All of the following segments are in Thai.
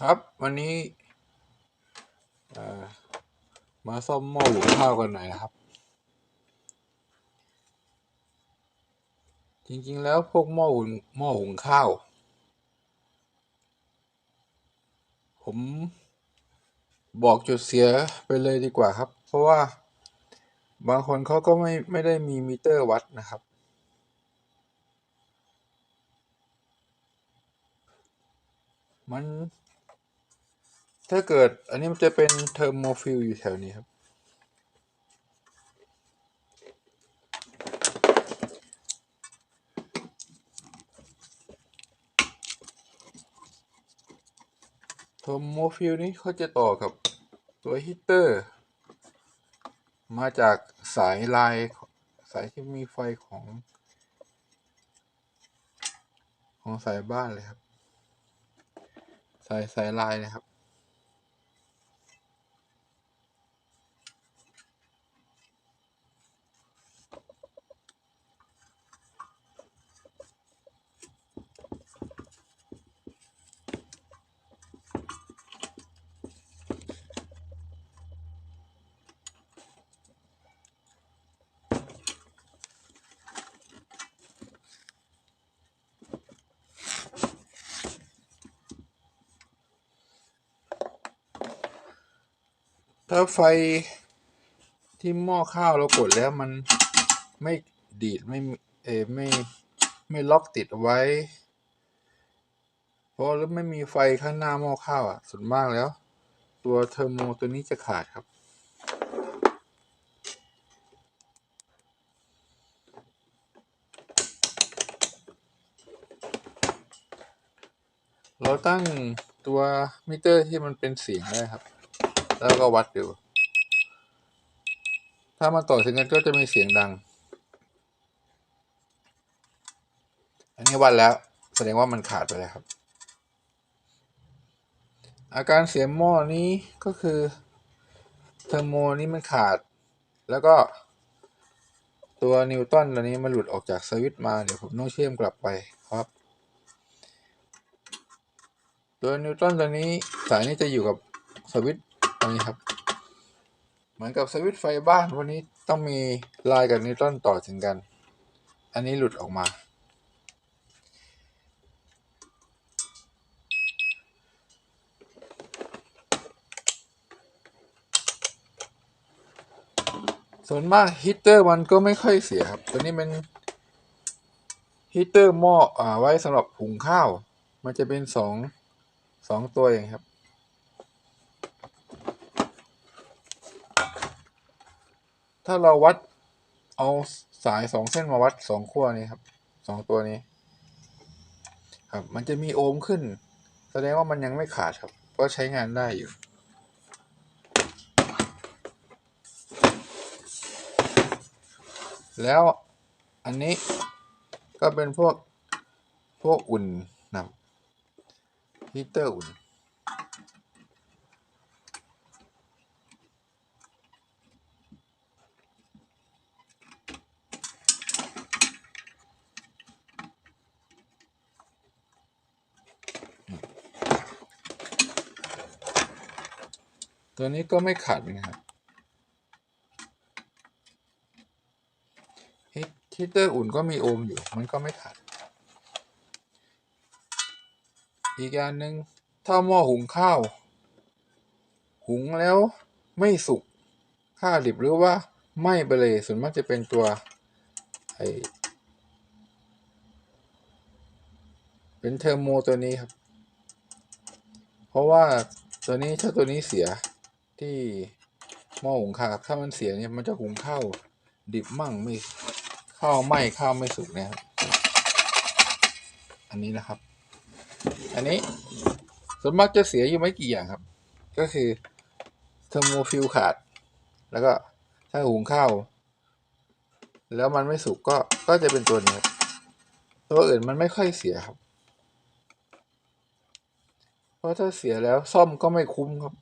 ครับ วันนี้มาซ่อมหม้อหุงข้าวกันหน่อยนะครับ จริงๆแล้วพวกหม้อหุงหม้อหุงข้าว ผมบอกจุดเสียไปเลยดีกว่าครับ เพราะว่าบางคนเขาก็ไม่ไม่ได้มีมิเตอร์วัดนะครับมัน ถ้าเกิดอันนี้มันจะเป็นเทอร์โมฟิลอยู่แถวนี้ครับ เทอร์โมฟิลนี้เขาจะต่อกับตัวฮีเตอร์ มาจากสายลายสายที่มีไฟของ ของสายบ้านเลยครับ สายสายลายนะครับ ถ้าไฟที่หม้อข้าวเรากดแล้วมันไม่ดีดไม่เอไม่ไม่ล็อกติดเอาไว้ เพราะแล้วไม่มีไฟข้างหน้าหม้อข้าวอะส่วนมากแล้ว ตัวเทอร์โมตัวนี้จะขาดครับเราตั้งตัวมิเตอร์ที่มันเป็นเสียงได้ครับ แล้วก็วัดดูถ้ามันต่อถึงกันก็จะมีเสียงดัง อันนี้วัดแล้ว แสดงว่ามันขาดไปแล้วครับ อาการเสียหม้อนี้ก็คือเทอร์โมนี้มันขาด แล้วก็ตัวนิวตันตัวนี้มันหลุดออกจากสวิตช์มา เดี๋ยวผมต้องเชื่อมกลับไปครับ ตัวนิวตันตัวนี้สายนี้จะอยู่กับสวิตช์ ตัวนี้ครับ เหมือนกับสวิตไฟบ้านวันนี้ต้องมีลายกับนิวตันต่อถึงกัน อันนี้หลุดออกมา ส่วนมากฮีเตอร์มันก็ไม่ค่อยเสียครับ ตัวนี้เป็นฮีเตอร์หม้ออ่าไว้สำหรับหุงข้าว มันจะเป็นสองสองตัวเองครับ ถ้าเราวัดเอาสายสองเส้นมาวัดสองขั้วนี้ครับสองตัวนี้ ครับมันจะมีโอห์มขึ้น แสดงว่ามันยังไม่ขาดครับ ก็ใช้งานได้อยู่แล้วอันนี้ก็เป็นพวก พวกอุ่นนะฮีเตอร์อุ่น ตัวนี้ก็ไม่ขาดนะครับฮีฮีตเตอร์อุ่นก็มีโอห์มอยู่ มันก็ไม่ขาดอีกอย่างหนึ่งถ้าหม้อหุงข้าว หุงแล้วไม่สุกข้าวดิบหรือว่าไม้ไปเลยส่วนมากจะเป็นตัวไอเป็นเทอร์โมตัวนี้ครับ เพราะว่าตัวนี้ถ้าตัวนี้เสีย ที่หม้อหุงข้าวถ้ามันเสียเนี่ยมันจะหุงข้าวดิบมั่งไม่ข้าวไหม้ข้าวไม่สุกนะครับ อันนี้นะครับ อันนี้ส่วนมากจะเสียอยู่ไม่กี่อย่างครับ ก็คือเทอร์โมฟิลขาด แล้วก็ถ้าหุงข้าวแล้วมันไม่สุกก็ก็จะเป็นตัวนี้ตัวอื่นมันไม่ค่อยเสียครับ เพราะถ้าเสียแล้วซ่อมก็ไม่คุ้มครับ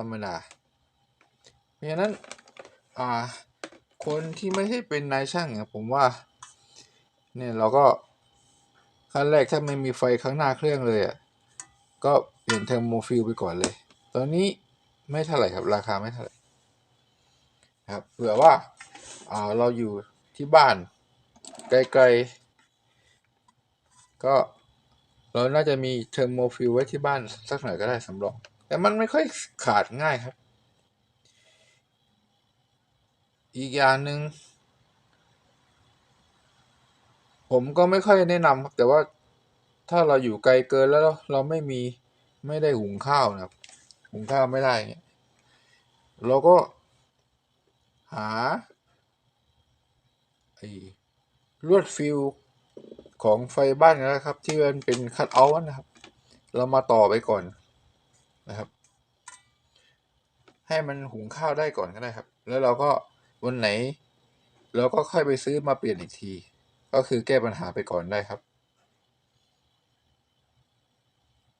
ธรรมดาเพราะฉะนั้นอ่าคนที่ไม่ใช่เป็นนายช่างเนี่ยผมว่าเนี่ยเราก็ขั้นแรกถ้าไม่มีไฟข้างหน้าเครื่องเลยอะก็เปลี่ยนเทอร์โมฟิลไปก่อนเลย ตอนนี้ไม่เท่าไหร่ครับราคาไม่เท่าไหร่ครับเผื่อว่าอ่าเราอยู่ที่บ้านไกลๆก็เราน่าจะมีเทอร์โมฟิลไว้ที่บ้านสักหน่อยก็ได้สำรอง แต่มันไม่ค่อยขาดง่ายครับ อีกอย่างหนึ่งผมก็ไม่ค่อยแนะนำครับแต่ว่าถ้าเราอยู่ไกลเกินแล้วเราไม่มีไม่ได้หุงข้าวนะครับ หุงข้าวไม่ได้เงี้ยเราก็หาไอ้ลวดฟิลของไฟบ้านนะครับ ที่มันเป็นคัตเอาท์นะครับ เรามาต่อไปก่อน นะครับ ให้มันหุงข้าวได้ก่อนก็ได้ครับ แล้วเราก็วันไหน เราก็ค่อยไปซื้อมาเปลี่ยนอีกที ก็คือแก้ปัญหาไปก่อนได้ครับ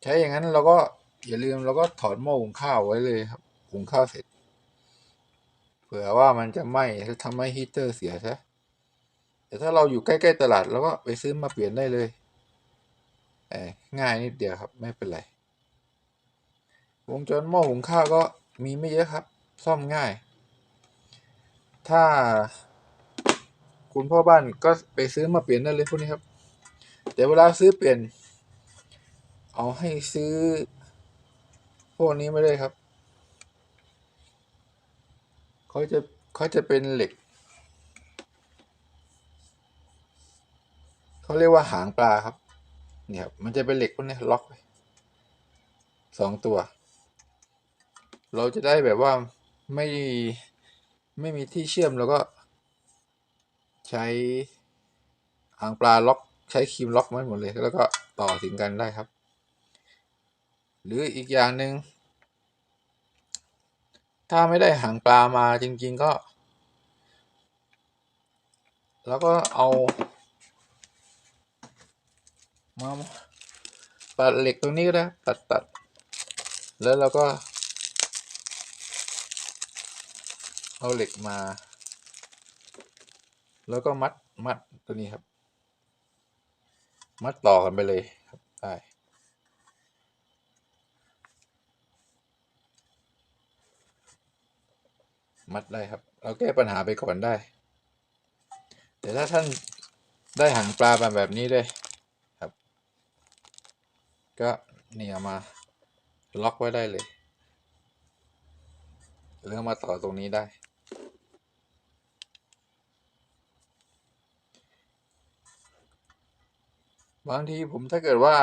ใช้อย่างนั้นเราก็อย่าลืมเราก็ถอดหม้อหุงข้าวไว้เลยครับหุงข้าวเสร็จ เผื่อว่ามันจะไหม้ทำให้ฮีเตอร์เสียใช่แต่ถ้าเราอยู่ใกล้ๆตลาดเราก็ไปซื้อมาเปลี่ยนได้เลยเง่ายนิดเดียวครับ ไม่เป็นไร วงจรหม้อหุงข้าวก็มีไม่เยอะครับ ซ่อมง่าย ถ้า คุณพ่อบ้านก็ไปซื้อมาเปลี่ยนได้เลยพวกนี้ครับ แต่เวลาซื้อเปลี่ยน เอาให้ซื้อ พวกนี้ไม่ได้ครับเขาจะเขาจะเป็นเหล็กเขาเรียกว่าหางปลาครับ เนี่ยครับมันจะเป็นเหล็กพวกนี้ล็อกไว้สองตัว เราจะได้แบบว่าไม่ไม่มีที่เชื่อมแล้วก็ใช้หางปลาล็อกใช้ครีมล็อกมันหมดเลย แล้วก็ต่อถึงกันได้ครับ หรืออีกอย่างหนึ่งถ้าไม่ได้หางปลามาจริง ๆก็ แล้วก็เอามาตัดเหล็กตรงนี้ก็ได้ ตัดตัดแล้วเราก็ เอาเหล็กมา แล้วก็มัดมัดตัวนี้ครับ มัดต่อกันไปเลยครับได้มัดได้ครับ เราแก้ปัญหาไปก่อนได้ แต่ถ้าท่านได้หางปลาแบบแบบนี้ด้วยครับ ก็เนี่ยมาล็อกไว้ได้เลยแล้วมาต่อตรงนี้ได้ บางทีผมถ้าเกิดว่า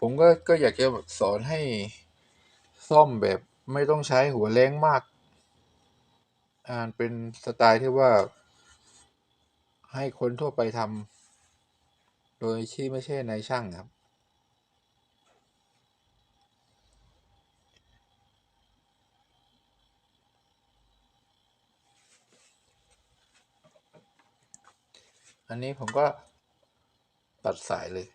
ผมก็ก็อยากจะสอนให้ซ่อมแบบไม่ต้องใช้หัวแรงมาก อ่านเป็นสไตล์ที่ว่า ให้คนทั่วไปทำโดยที่ไม่ใช่นายช่างครับอันนี้ผมก็ ตัดสายเลย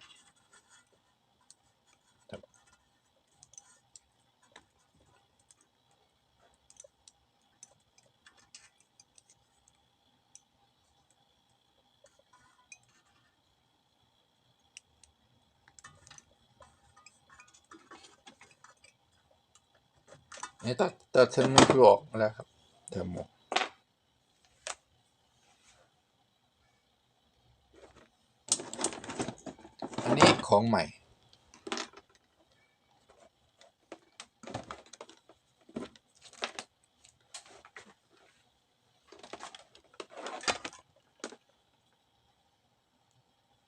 นี่ตัดตัดเทอร์โมฟิวออกแล้วครับเทอร์โม อันนี้ ของใหม่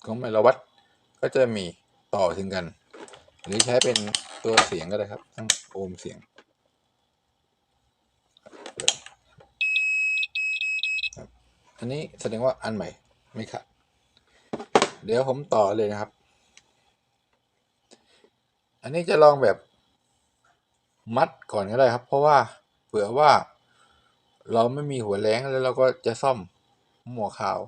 ของใหม่เราวัดก็จะมีต่อถึงกัน หรือใช้เป็นตัวเสียงก็ได้ครับ ทั้งโอมเสียงอันนี้แสดงว่าอันใหม่ไม่ขาดเดี๋ยวผมต่อเลยนะครับ นนี้จะลองแบบมัดก่อนก็ได้ครับ เพราะว่าเผื่อว่าเราไม่มีหัวแรงแล้วเราก็จะซ่อมหมวกขาว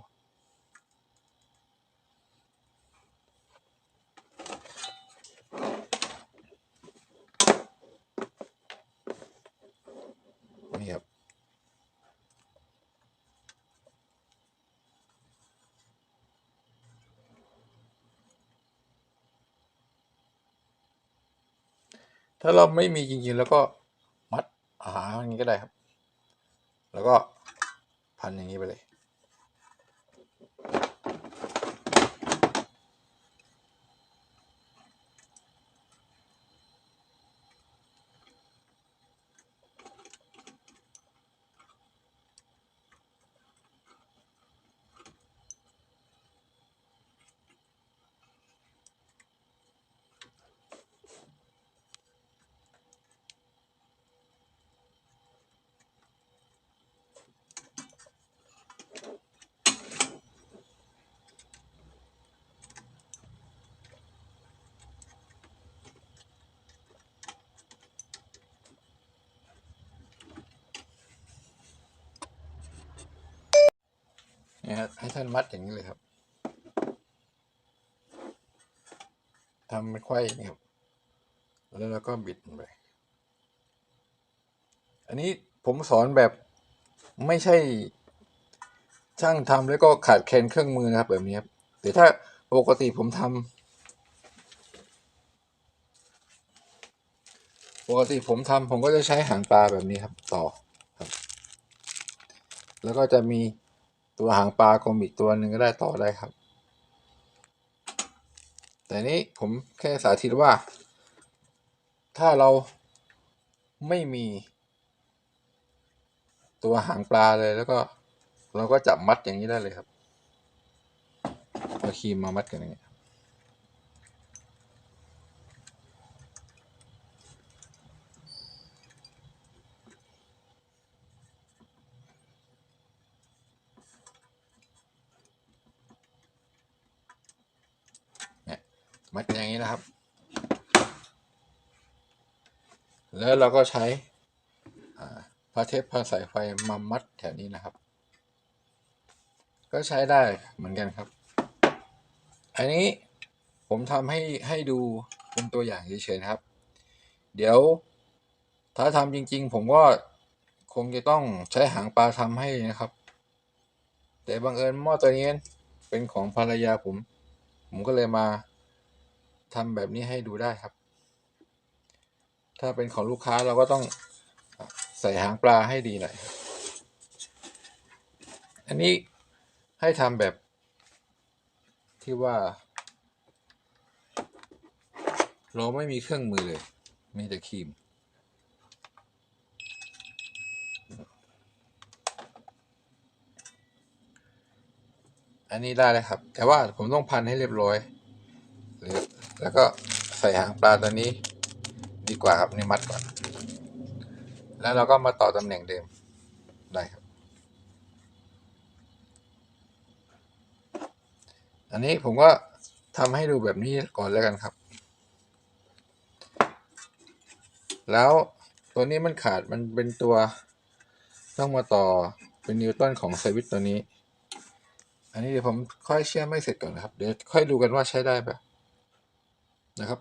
ถ้าเราไม่มีจริงๆ แล้วก็มัดหาอย่างนี้ก็ได้ครับ แล้วก็พันอย่างนี้ไปเลย นี่ยฮะให้ท่านมัดอย่างนี้เลยครับทำเป็นไขว้อย่างนี้ครับ แล้วเราก็บิดไป อันนี้ผมสอนแบบไม่ใช่ช่างทำแล้วก็ขาดแคลนเครื่องมือนะครับ แบบนี้ครับแต่ถ้าปกติผมทำปกติผมทำผมก็จะใช้หางปลาแบบนี้ครับ ต่อครับ แล้วก็จะมี ตัวหางปลากลมอีกตัวหนึ่งก็ได้ต่อได้ครับ แต่นี้ผมแค่สาธิตว่า ถ้าเราไม่มีตัวหางปลาเลยแล้วก็เราก็จับมัดอย่างนี้ได้เลยครับเอาครีมมามัดกันอย่างนี้ครับเนี่ย มัดกันอย่างนี้นะครับ แล้วเราก็ใช้พาเทปพาสายไฟมามัดแถวนี้นะครับ ก็ใช้ได้เหมือนกันครับ อันนี้ผมทำให้ให้ดูเป็นตัวอย่างเฉยๆนครับ เดี๋ยวถ้าทำจริงๆ ผมก็คงจะต้องใช้หางปลาทำให้นะครับ แต่บังเอิญหม้อตัวนี้เป็นของภรรยาผม ผมก็เลยมา ทำแบบนี้ให้ดูได้ครับ ถ้าเป็นของลูกค้าเราก็ต้องใส่หางปลาให้ดีหน่อย อันนี้ให้ทำแบบที่ว่า เราไม่มีเครื่องมือเลย มีแต่ครีม อันนี้ได้เลยครับ แต่ว่าผมต้องพันให้เรียบร้อย แล้วก็ใส่หางปลาตัวนี้ดีกว่าครับนี่มัดก่อน แล้วเราก็มาต่อตำแหน่งเดิมได้ครับ อันนี้ผมก็ทำให้ดูแบบนี้ก่อนแล้วกันครับ แล้วตัวนี้มันขาดมันเป็นตัวต้องมาต่อเป็นนิวตันของสวิตตัวนี้ อันนี้เดี๋ยวผมค่อยเชื่อมไม่เสร็จก่อนนะครับ เดี๋ยวค่อยดูกันว่าใช้ได้ปะ นะครับ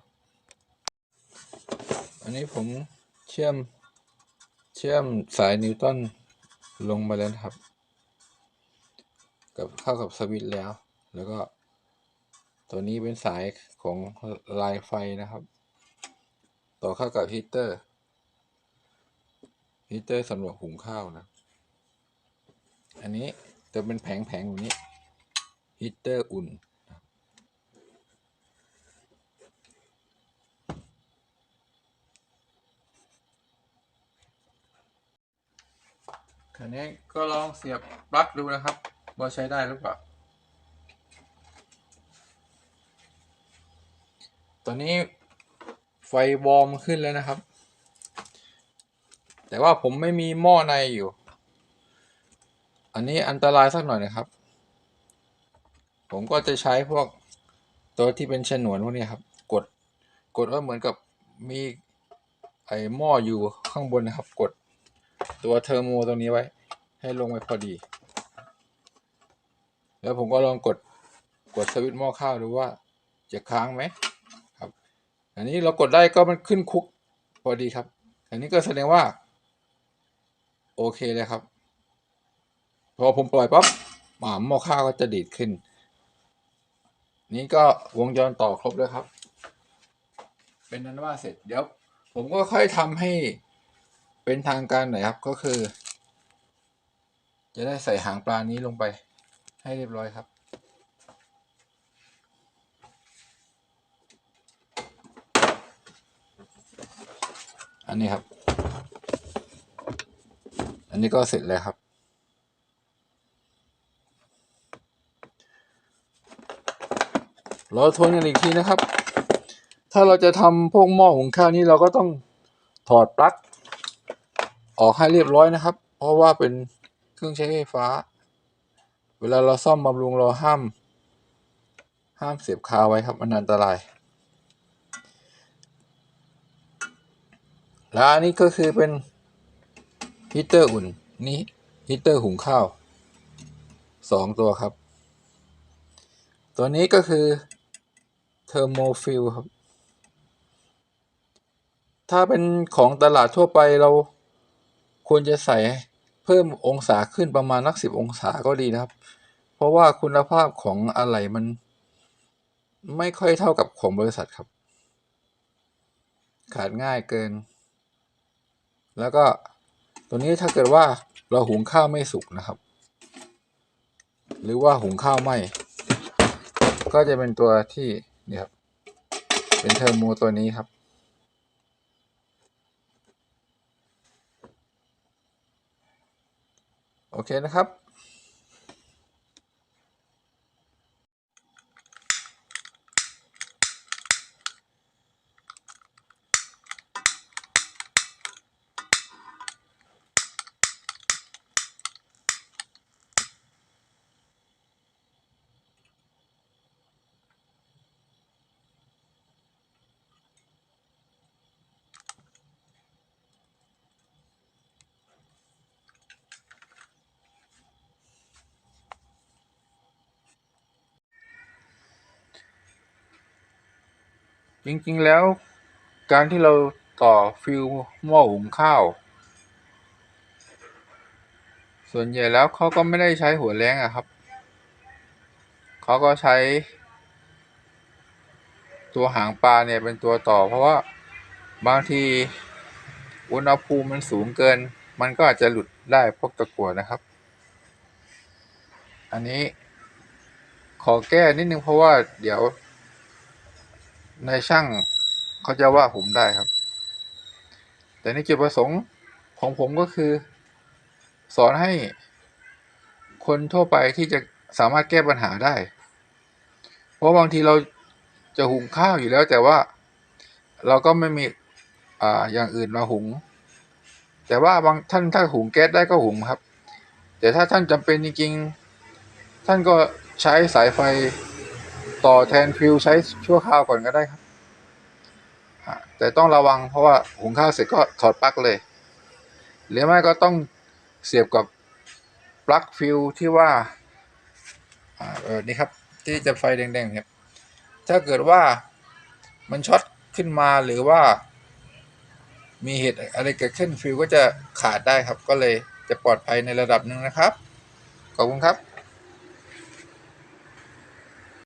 อันนี้ผมเชื่อมเชื่อมสายนิวตันลงมาแล้วครับ กับเข้ากับสวิตช์แล้ว แล้วก็ตัวนี้เป็นสายของลายไฟนะครับ ต่อเข้ากับฮีเตอร์ฮีเตอร์สำหรับหุงข้าวนะ อันนี้จะเป็นแผงแผงแบบนี้ฮีเตอร์อุ่น คราวนี้ก็ลองเสียบปลั๊กดูนะครับว่าใช้ได้หรือเปล่า ตอนนี้ไฟวอร์มขึ้นแล้วนะครับ แต่ว่าผมไม่มีหม้อในอยู่ อันนี้อันตรายสักหน่อยนะครับ ผมก็จะใช้พวกตัวที่เป็นฉนวนพวกนี้ครับ กด กดว่าเหมือนกับมีไอหม้ออยู่ข้างบนนะครับ กด ตัวเทอร์โมตรงนี้ไว้ ให้ลงไปพอดี แล้วผมก็ลองกดกดสวิตช์หม้อข้าวดูว่าจะค้างไหมครับ อันนี้เรากดได้ก็มันขึ้นคุกพอดีครับ อันนี้ก็แสดงว่า โอเคเลยครับ พอผมปล่อยปั๊บหมาหม้อข้าวก็จะดีดขึ้น นี่ก็วงจรต่อครบแล้วครับ เป็นนั้นว่าเสร็จเดี๋ยวผมก็ค่อยทำให้ เป็นทางการหน่อยครับก็คือ จะได้ใส่หางปลานี้ลงไปให้เรียบร้อยครับ อันนี้ครับ อันนี้ก็เสร็จแล้วครับ เราทวนกันอีกทีนะครับ ถ้าเราจะทำพวกหม้อหุงข้าวนี้เราก็ต้องถอดปลั๊ก ออกให้เรียบร้อยนะครับ เพราะว่าเป็นเครื่องใช้ไฟฟ้า เวลาเราซ่อมบำรุงเราห้าม ห้ามเสียบคาไว้ครับมันอันตราย แล้วอันนี้ก็คือเป็นฮีเตอร์อุ่นนี่ฮีเตอร์หุงข้าวสองตัวครับ ตัวนี้ก็คือเทอร์โมฟิลครับ ถ้าเป็นของตลาดทั่วไปเรา ควรจะใส่เพิ่มองศาขึ้นประมาณนักสิบองศาก็ดีนะครับ เพราะว่าคุณภาพของอะไหล่มัน ไม่ค่อยเท่ากับของบริษัทครับ ขาดง่ายเกิน แล้วก็ตัวนี้ถ้าเกิดว่าเราหุงข้าวไม่สุกนะครับ หรือว่าหุงข้าวไหมก็จะเป็นตัวที่เนี่ยครับ เป็นเทอร์โมตัวนี้ครับ โอ เคนะครับ จริงๆ แล้วการที่เราต่อฟิวหม้อหุงข้าว ส่วนใหญ่แล้วเขาก็ไม่ได้ใช้หัวแรงอะครับ เขาก็ใช้ ตัวหางปลาเนี่ยเป็นตัวต่อ เพราะว่าบางทีอุณหภูมิมันสูงเกิน มันก็อาจจะหลุดได้พวกตะกั่วนะครับ อันนี้ขอแก้นิดนึงเพราะว่าเดี๋ยว ในช่างเขาจะว่าผมได้ครับ แต่ในจุดประสงค์ของผมก็คือ สอนให้คนทั่วไปที่จะสามารถแก้ปัญหาได้ เพราะบางทีเราจะหุงข้าวอยู่แล้วแต่ว่าเราก็ไม่มีอ่าอย่างอื่นมาหุง แต่ว่าบางท่านถ้าหุงแก๊สได้ก็หุงครับ แต่ถ้าท่านจำเป็นจริงๆ ท่านก็ใช้สายไฟ ต่อแทนฟิวใช้ชั่วคราวก่อนก็ได้ครับแต่ต้องระวังเพราะว่าหุงข้าวเสร็จก็ถอดปลั๊กเลย หรือไม่ก็ต้องเสียบกับปลั๊กฟิวที่ว่าอ่าเออนี่ครับที่จะไฟแดงๆครับถ้าเกิดว่ามันช็อตขึ้นมาหรือว่ามีเหตุอะไรเกิดขึ้นฟิวก็จะขาดได้ครับ ก็เลยจะปลอดภัยในระดับหนึ่งนะครับ ขอบคุณครับ